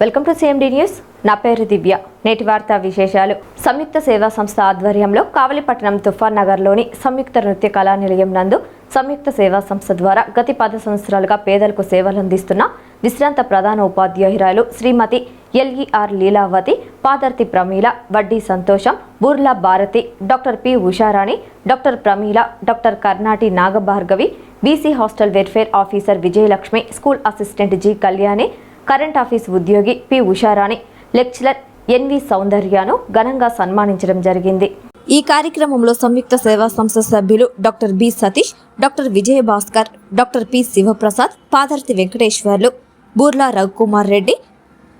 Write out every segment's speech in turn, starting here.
Welcome to CMD news నా పేరు దివ్య. నేటి వార్తా విశేషాలు. సంయుక్త సేవా సంస్థ ఆధ్వర్యంలో కావలిపట్నం తుఫాన్ నగర్లోని సంయుక్త నృత్య కళా నిలయం నందు సంయుక్త సేవా సంస్థ ద్వారా గత పది సంవత్సరాలుగా పేదలకు సేవలు అందిస్తున్న విశ్రాంత ప్రధాన ఉపాధ్యాయురాలు Shrimati LER Leelavathi Padarthi Pramila Vaddi Santosham Burla Bharathi doctor P Usharani doctor Pramila doctor Karnati Nagabhargavi BC hostel welfare officer Vijayalakshmi school assistant G Kalyani current office ఉద్యోగి పి ఉషారాణి. లెక్చరర్ ఎన్వి సౌందర్యను ఘనంగా సన్మానించడం జరిగింది. ఈ కార్యక్రమంలో సంయుక్త సేవా సంస్థ సభ్యులు doctor B Satish doctor Vijaya Bhaskar doctor P Sivaprasad Padarthi Venkateswarlu Burla Raghukumar Reddy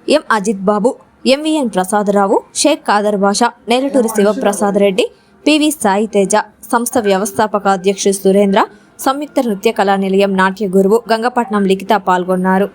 M Ajith Babu MVN Prasadarao Sheikh Khader Basha Nelaturi Sivaprasad Reddy PV Sai Teja సంస్థ వ్యవస్థాపక అధ్యక్షుడు సురేంద్ర సంయుక్త నృత్య కళా నిలయం నాట్య గురువు గంగపట్నం లిఖిత పాల్గొన్నారు.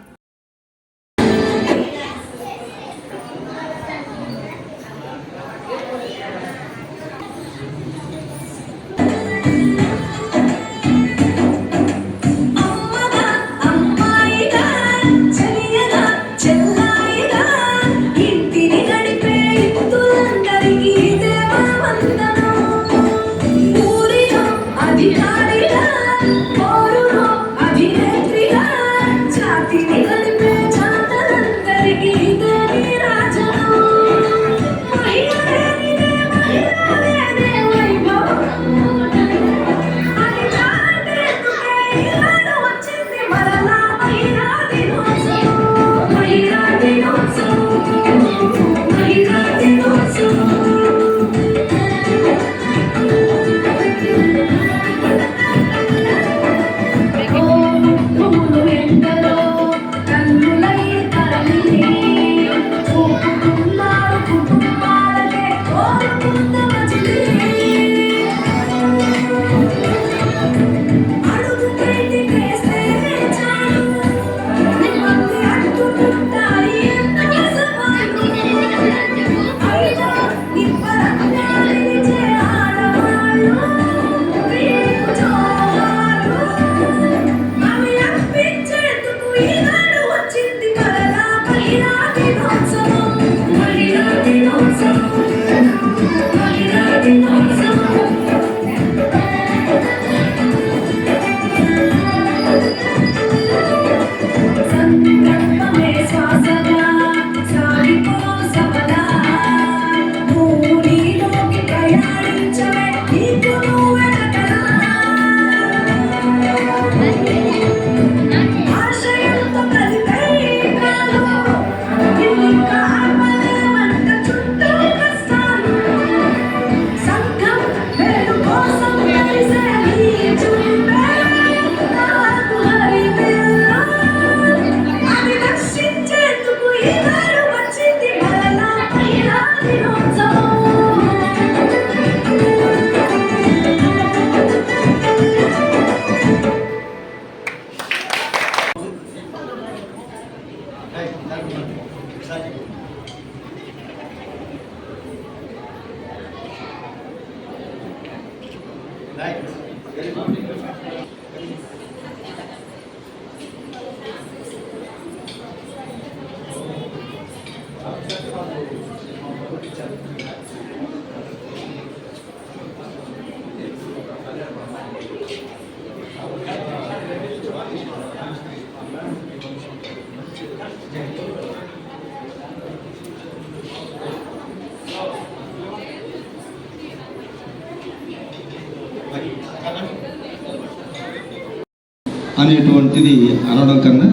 అనేటువంటిది అనడం కన్నా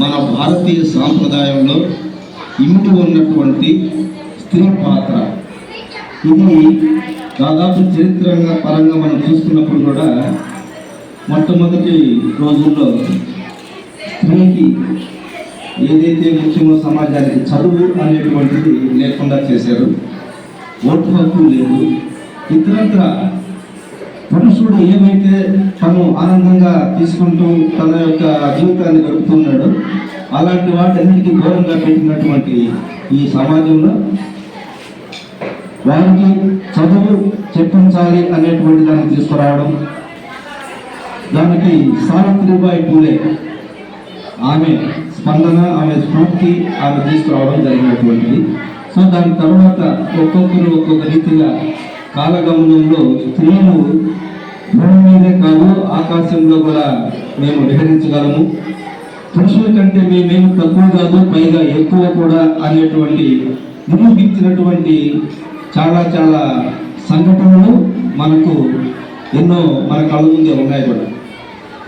మన భారతీయ సాంప్రదాయంలో ఇంటి ఉన్నటువంటి స్త్రీ పాత్ర. ఇది దాదాపు చరిత్ర పరంగా మనం చూసుకున్నప్పుడు కూడా మొట్టమొదటి రోజుల్లో స్త్రీకి ఏదైతే ముఖ్యమో సమాజానికి చదువు అనేటువంటిది లేకుండా చేశారు. ఓటు హక్కు లేదు. ఇతరత్ర పురుషుడు ఏమైతే తను ఆనందంగా తీసుకుంటూ తన యొక్క జీవితాన్ని గడుపుతున్నాడో అలాంటి వాటన్నిటికీ దూరంగా పెట్టినటువంటి ఈ సమాజంలో వారికి చదువు చెప్పించాలి అనేటువంటి దాన్ని తీసుకురావడం దానికి సావిత్రిబాయి పూలే ఆమె స్పందన ఆమె స్ఫూర్తి ఆమె తీసుకురావడం జరిగినటువంటిది. సో దాని తర్వాత ఒక్కొక్కరు ఒక్కొక్క రీతిగా కాలగమనంలో స్త్రీలు భూమి మీదే కాదు ఆకాశంలో కూడా మేము విహరించగలము. పురుషుల కంటే మేమేమి తక్కువ కాదు పైగా ఎక్కువ కూడా అనేటువంటి నిరూపించినటువంటి చాలా చాలా సంఘటనలు మనకు ఎన్నో మన కళ్ళ ముందే ఉన్నాయి కూడా.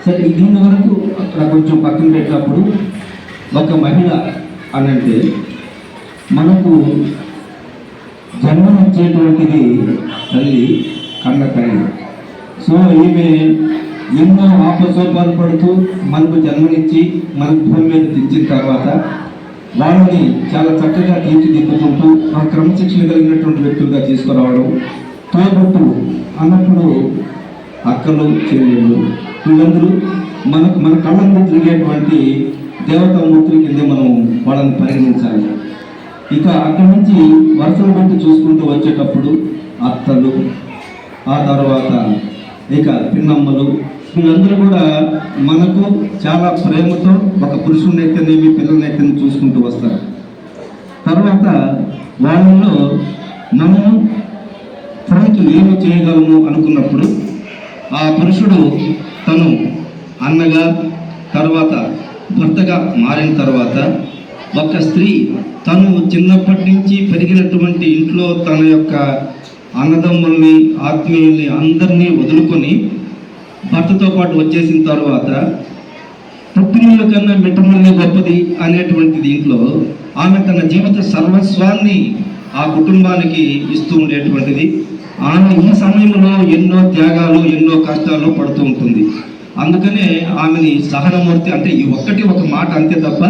సరే దీని వరకు అక్కడ కొంచెం పక్కన పెట్టినప్పుడు ఒక మహిళ అనంటే మనకు ఇచ్చేటువంటిది తల్లి కన్న తల్లి సో ఈమె ఎన్నో ఆపసోపాలు పడుతూ మనకు జన్మనిచ్చి మనకు భూమి మీద తెచ్చిన తర్వాత వాళ్ళని చాలా చక్కగా తీర్చిదిద్దుకుంటూ ఆ క్రమశిక్షణ కలిగినటువంటి వ్యక్తులుగా తీసుకురావడం తోబుట్టు అన్నప్పుడు అక్కలు చెల్లెళ్ళు వీళ్ళందరూ మనకు మన కళ్ళందరూ తిరిగేటువంటి దేవతామూర్తుల కింద మనం వాళ్ళని పరిగణించాలి. ఇక అక్కడి నుంచి వరుసలు పెట్టి చూసుకుంటూ వచ్చేటప్పుడు అత్తలు ఆ తర్వాత ఇక పిన్నమ్మలు వీళ్ళందరూ కూడా మనకు చాలా ప్రేమతో ఒక పురుషుడినైతేనేమి అయితేనేమి పిల్లలనైతేనే చూసుకుంటూ వస్తారు. తర్వాత వాళ్ళలో మనము తనకి ఏమి చేయగలము అనుకున్నప్పుడు ఆ పురుషుడు తను అన్నగా తర్వాత భర్తగా మారిన తర్వాత ఒక స్త్రీ తను చిన్నప్పటి నుంచి పెరిగినటువంటి ఇంట్లో తన యొక్క అన్నదమ్ముల్ని ఆత్మీయుల్ని అందరినీ వదులుకొని భర్తతో పాటు వచ్చేసిన తర్వాత పుట్టినీళ్ళ కన్నా మిట్టముల్ని గొప్పది అనేటువంటి దీంట్లో ఆమె తన జీవిత సర్వస్వాన్ని ఆ కుటుంబానికి ఇస్తూ ఉండేటువంటిది. ఆమె ఈ సమయంలో ఎన్నో త్యాగాలు ఎన్నో కష్టాలు పడుతూ ఉంటుంది. అందుకనే ఆమెని సహనమూర్తి అంటే ఈ ఒక్కటి ఒక మాట అంతే తప్ప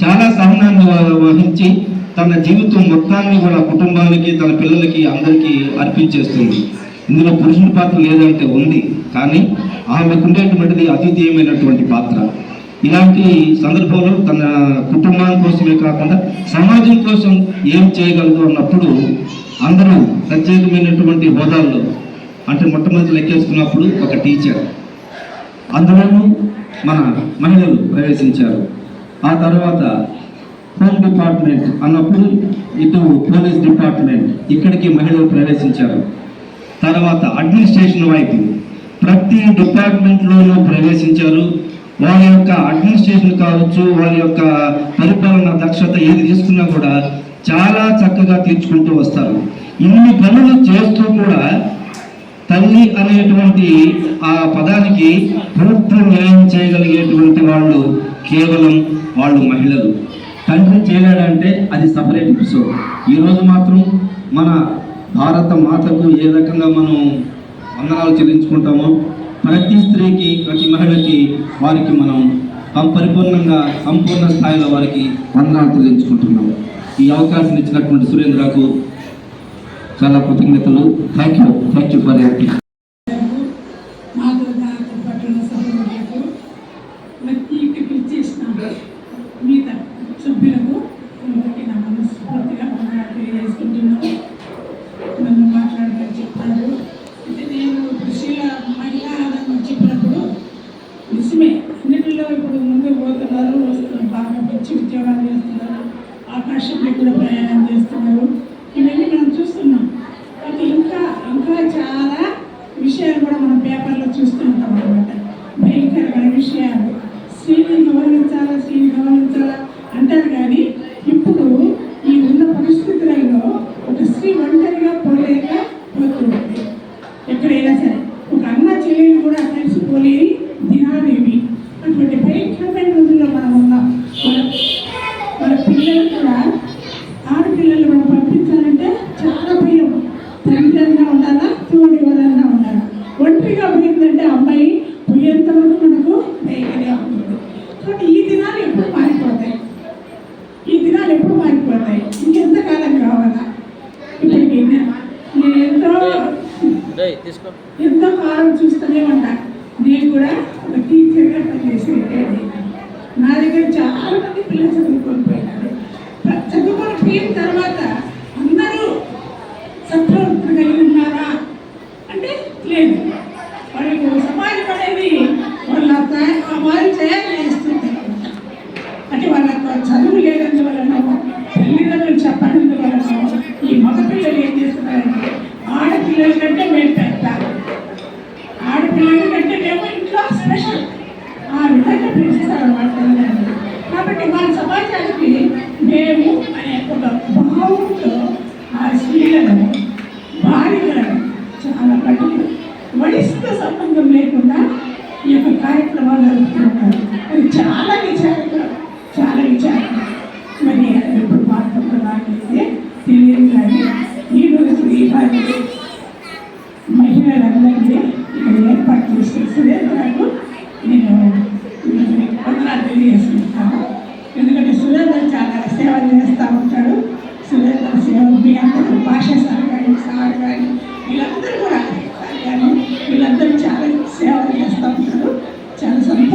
చాలా సహనాన్ని వహించి తన జీవితం మొత్తాన్ని కూడా కుటుంబానికి తన పిల్లలకి అందరికీ అర్పించేస్తుంది. ఇందులో పురుషుని పాత్ర లేదంటే ఉంది కానీ ఆమెకుండేటువంటిది ఉండేటువంటిది పాత్ర. ఇలాంటి సందర్భంలో తన కుటుంబం కోసమే కాకుండా సమాజం కోసం ఏం చేయగలదు అన్నప్పుడు అందరూ ప్రత్యేకమైనటువంటి హోదాల్లో అంటే మొట్టమొదటి లెక్కేసుకున్నప్పుడు ఒక టీచర్. అందులోనూ మన మహిళలు ప్రవేశించారు. ఆ తర్వాత హోమ్ డిపార్ట్మెంట్ అన్నప్పుడు ఇటు పోలీస్ డిపార్ట్మెంట్ ఇక్కడికి మహిళలు ప్రవేశించారు. తర్వాత అడ్మినిస్ట్రేషన్ వైపు ప్రతి డిపార్ట్మెంట్లోనూ ప్రవేశించారు. వాళ్ళ యొక్క అడ్మినిస్ట్రేషన్ కావచ్చు వాళ్ళ యొక్క పరిపాలన దక్షత ఏది తీసుకున్నా కూడా చాలా చక్కగా తీర్చుకుంటూ వస్తారు. ఇన్ని పనులు చేస్తూ కూడా తల్లి అనేటువంటి ఆ పదానికి ప్రభుత్వం న్యాయం చేయగలిగేటువంటి వాళ్ళు కేవలం వాళ్ళు మహిళలు. తండ్రి చేయలేడంటే అది సపరేట్ ఎపిసోడ్ ఈరోజు మాత్రం మన భారత మాతకు ఏ రకంగా మనం వందనాలు చెల్లించుకుంటామో ప్రతి స్త్రీకి ప్రతి మహిళకి వారికి మనం పరిపూర్ణంగా సంపూర్ణ స్థాయిలో వారికి వందనాలు చెల్లించుకుంటున్నాము. ఈ అవకాశం ఇచ్చినటువంటి సురేంద్రకు చాలా కృతజ్ఞతలు. Thank you thank you for acting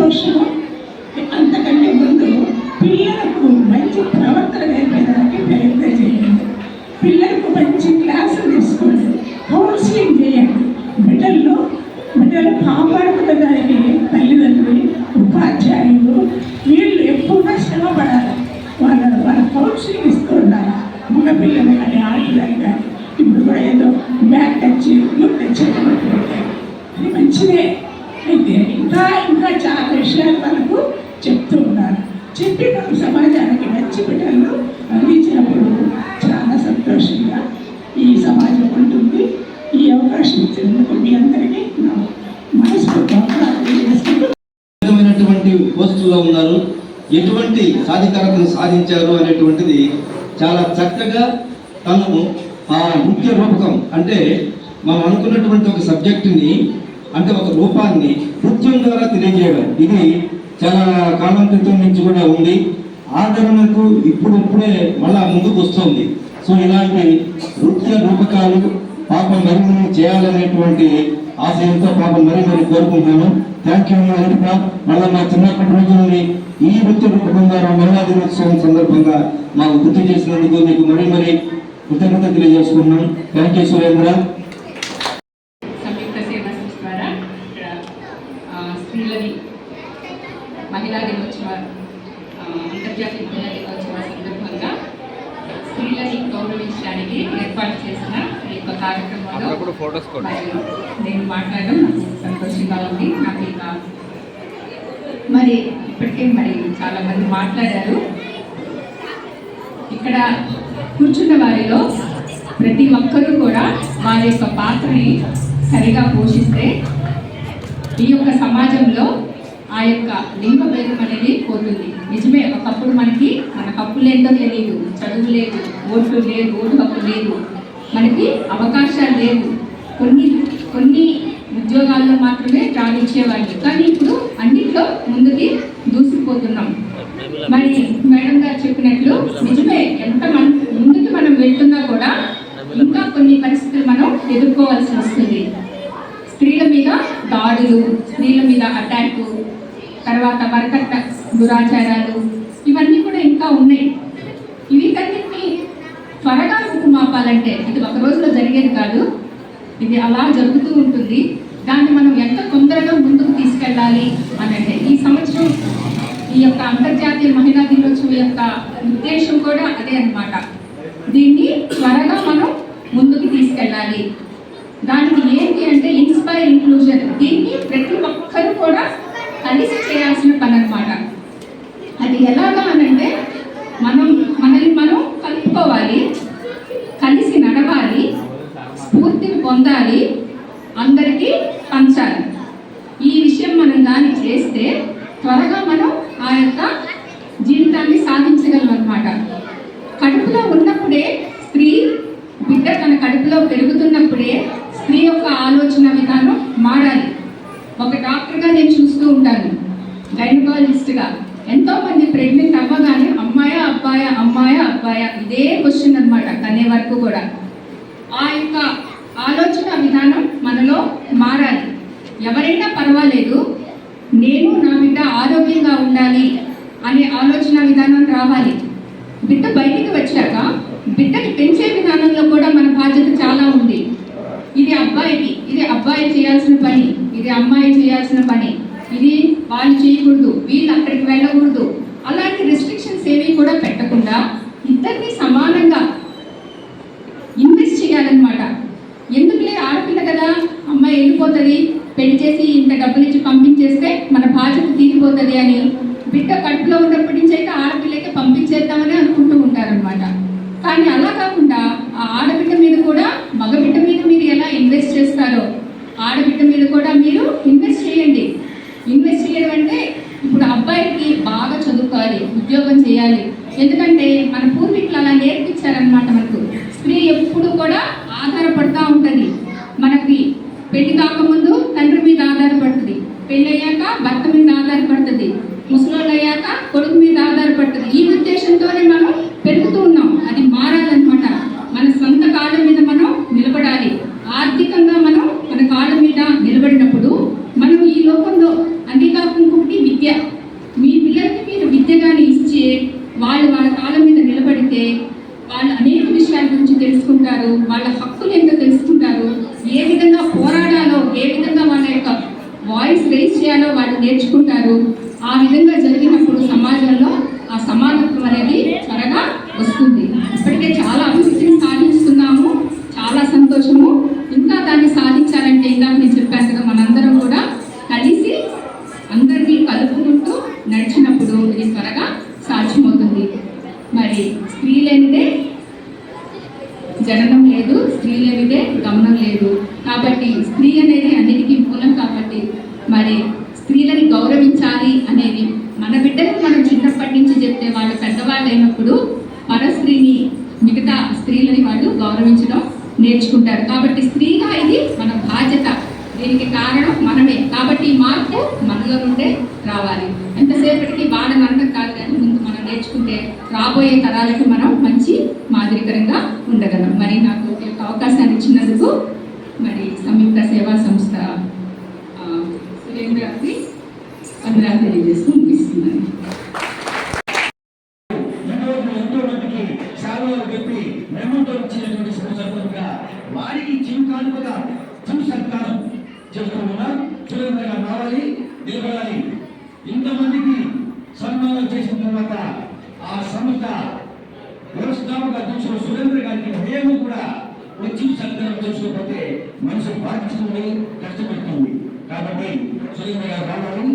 For. పోస్టుల్లో ఉన్నారు. ఎటువంటి సాధికారతను సాధించారు అనేటువంటిది చాలా చక్కగా తను ఆ నృత్య రూపకం అంటే మనం అనుకున్నటువంటి ఒక సబ్జెక్టుని అంటే ఒక రూపాన్ని నృత్యం ద్వారా తెలియజేయడం. ఇది చాలా కాలం క్రితం నుంచి కూడా ఉంది. ఆదరణకు ఇప్పుడు ఇప్పుడే మళ్ళా ముందుకు వస్తుంది. సో ఇలాంటి నృత్య రూపకాలు పాపం మరి మరి చేయాలనేటువంటి ఆశయంతో పాపం మరి మరి కోరుకుంటున్నాను థ్యాంక్ యూ హరిత మళ్ళీ మా చిన్నప్పటి రోజుల్ని ఈ వృత్తి రూపకం మహిళా దినోత్సవం సందర్భంగా మాకు గుర్తు చేసినందుకు మీకు మరీ మరీ కృతజ్ఞత తెలియజేసుకున్నాం థ్యాంక్ యూ సురేంద్ర సంయుక్త సేవా సంస్థ ద్వారా ఇక్కడ ఆ, స్త్రీలని మహిళా దినోత్సవ ఆ, అంతర్జాతీయ మహిళా దినోత్సవ సందర్భంగా స్త్రీలని గౌరవించడానికి ఏర్పాటు చేసిన ఈ యొక్క కార్యక్రమంలో అప్పుడు ఫొటోస్ కూడా మరి నేను మాట్లాడడం నాకు సంతోషంగా ఉంది నాకు ఇక మరి ఇప్పటికే మరి చాలా మంది మాట్లాడారు ఇక్కడ కూర్చున్న వారిలో ప్రతి ఒక్కరూ కూడా వారి యొక్క పాత్రని సరిగా పోషిస్తే ఈ యొక్క సమాజంలో ఆ యొక్క లింగ భేదం అనేది పోతుంది. నిజమే ఒకప్పుడు మనకి మన హక్కులేంటో తెలియదు చదువు లేదు ఓట్లు లేదు ఓటు హక్కు లేదు. మనకి అవకాశాలు లేవు. కొన్ని కొన్ని ఉద్యోగాల్లో మాత్రమే రాణించేవాళ్ళు కానీ ఇప్పుడు అన్నింటిలో ముందుకి దూసుకుపోతున్నాం. మరి మేడం గారు చెప్పినట్లు నిజమే ఎంత మన ముందుకు మనం వెళ్తున్నా కూడా ఇంకా కొన్ని పరిస్థితులు మనం ఎదుర్కోవాల్సి వస్తుంది. స్త్రీల మీద దాడులు స్త్రీల మీద అటాక్ తర్వాత వరకట్ట దురాచారాలు ఇవన్నీ కూడా ఇంకా ఉన్నాయి. వీటన్నిటిని త్వరగా రూపుమాపాలంటే ఇది ఒక రోజులో జరిగేది కాదు. ఇది అలా జరుగుతూ ఉంటుంది. దాన్ని మనం ఎంత తొందరగా ముందుకు తీసుకెళ్ళాలి అని అంటే ఈ ఈ యొక్క అంతర్జాతీయ మహిళా దినోత్సవం యొక్క ఉద్దేశం కూడా అదే అన్నమాట. దీన్ని త్వరగా మనం ముందుకు తీసుకెళ్ళాలి. దానికి ఏంటి అంటే ఇన్స్పైర్ ఇంక్లూజన్ దీన్ని ప్రతి ఒక్కరూ కూడా కలిసి చేయాల్సిన పని అనమాట అది ఎలాగా అనంటే మనం మనల్ని మనం కలుపుకోవాలి కలిసి నడవాలి స్ఫూర్తిని పొందాలి అందరికీ పంచాలి ఈ విషయం మనం దాన్ని చేస్తే త్వరగా మనం ఆ యొక్క జీవితాన్ని సాధించగలం అనమాట కడుపులో ఉన్నప్పుడే స్త్రీ బిడ్డ తన కడుపులో పెరుగుతున్నప్పుడే స్త్రీ యొక్క ఆలోచన విధానం మారాలి ఒక డాక్టర్గా నేను చూస్తూ ఉంటాను గైనకాలజిస్ట్గా ఎంతో మంది ప్రెగ్నెంట్ అవ్వగానే అమ్మాయా అబ్బాయా అమ్మాయా అబ్బాయా ఇదే క్వశ్చన్ అనమాట కనే వరకు కూడా. ఆ యొక్క ఆలోచన విధానం మనలో మారాలి. ఎవరైనా పర్వాలేదు నేను నా బిడ్డ ఆరోగ్యంగా ఉండాలి అనే ఆలోచన విధానం రావాలి. బిడ్డ బయటికి వచ్చాక బిడ్డని పెంచే విధానంలో కూడా మన బాధ్యత చాలా ఉంది. ఇది అబ్బాయికి ఇది అబ్బాయి చేయాల్సిన పని ఇది అమ్మాయి చేయాల్సిన పని. ఇది వాళ్ళు చేయకూడదు వీళ్ళు అక్కడికి వెళ్ళకూడదు. అలాంటి రెస్ట్రిక్షన్స్ ఏవి కూడా పెట్టకుండా ఇద్దరిని సమానంగా ఇన్వెస్ట్ చేయాలన్నమాట. ఎందుకులే ఆడపిల్ల కదా? అమ్మాయి వెళ్ళిపోతుంది పెళ్ళి చేసి ఇంత డబ్బులు ఇచ్చి పంపించేస్తే మన బాధ్యత తీరిపోతుంది అని బిడ్డ కడుపులో ఉన్నప్పటి నుంచి అయితే ఆడపిల్లకి పంపించేద్దామని అనుకుంటూ ఉంటారనమాట కానీ అలా కాకుండా ఆ ఆడబిడ్డ మీద కూడా మగబిడ్డ మీద మీరు ఎలా ఇన్వెస్ట్ చేస్తారో ఆడబిడ్డ మీద కూడా మీరు ఇన్వెస్ట్ చేయండి. ఇన్వెస్ట్ చేయడం అంటే ఇప్పుడు అబ్బాయికి బాగా చదువుకోవాలి ఉద్యోగం చేయాలి. ఎందుకంటే మన పూర్వీకులు అలా నేర్పించారనమాట మనకు స్త్రీ ఎప్పుడు కూడా ఆధారపడతా ఉంటుంది మనకి పెళ్ళి కాకముందు తండ్రి మీద ఆధారపడుతుంది పెళ్ళి అయ్యాక భర్త మీద ఆధారపడుతుంది ముసలోళ్ళు అయ్యాక కొడుకు మీద ఆధారపడుతుంది ఈ ఉద్దేశంతోనే మనం పెరుగుతూ ఉన్న gündem getirmek రావాలి. ఎంతసేపటికి బాధ అనడం కాదు కానీ ముందు మనం నేర్చుకుంటే రాబోయే తరాలకు మనం మంచి మాదిరికరంగా ఉండగలం. మరి నాకు ఈ అవకాశాన్ని ఇచ్చినందుకు మరి సంయుక్త సేవా సంస్థ ఆ, సురేంద్ర గారికి వందనాలు తెలియజేస్తూ ముగిస్తున్నాను ఈరోజు ఎంతో మందికి సేవలు చెప్పి మెమోతో ఇచ్చినటువంటి సందర్భంగా వారికి జీవ కానుకగా జీవ సత్కారం చేస్తూ ఉన్నారు సురేంద్ర గారు రావాలి నిలబడాలి ఇంతమందికి సన్మానం చేసిన తర్వాత ఆ సంస్థ వ్యవస్థాపక అధ్యక్షుడు సురేంద్ర గారికి మేము కూడా వచ్చి సత్కారం చేసుకోకపోతే మనసు బాధిస్తుంది కష్టపెడుతుంది. కాబట్టి సురేంద్ర గారు రావాలి.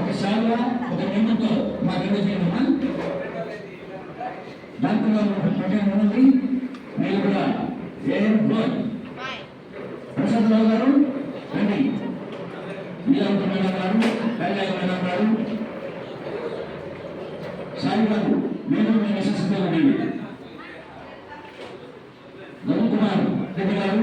ఒక సేవ ఒక నిమ్మతో మా అందజేయమ్మా డాక్టర్ గారు ప్రకటన ఉన్నది మీరు కూడా ఏ బోర్డ్ ప్రసాద్ రావు గారు రండి. నీలంక మేడం గారు కళ్యాణ మేడం గారు. సాయి గారు మీరు మీ యశస్సుతో ఉండండి రఘు కుమార్ రెడ్డి గారు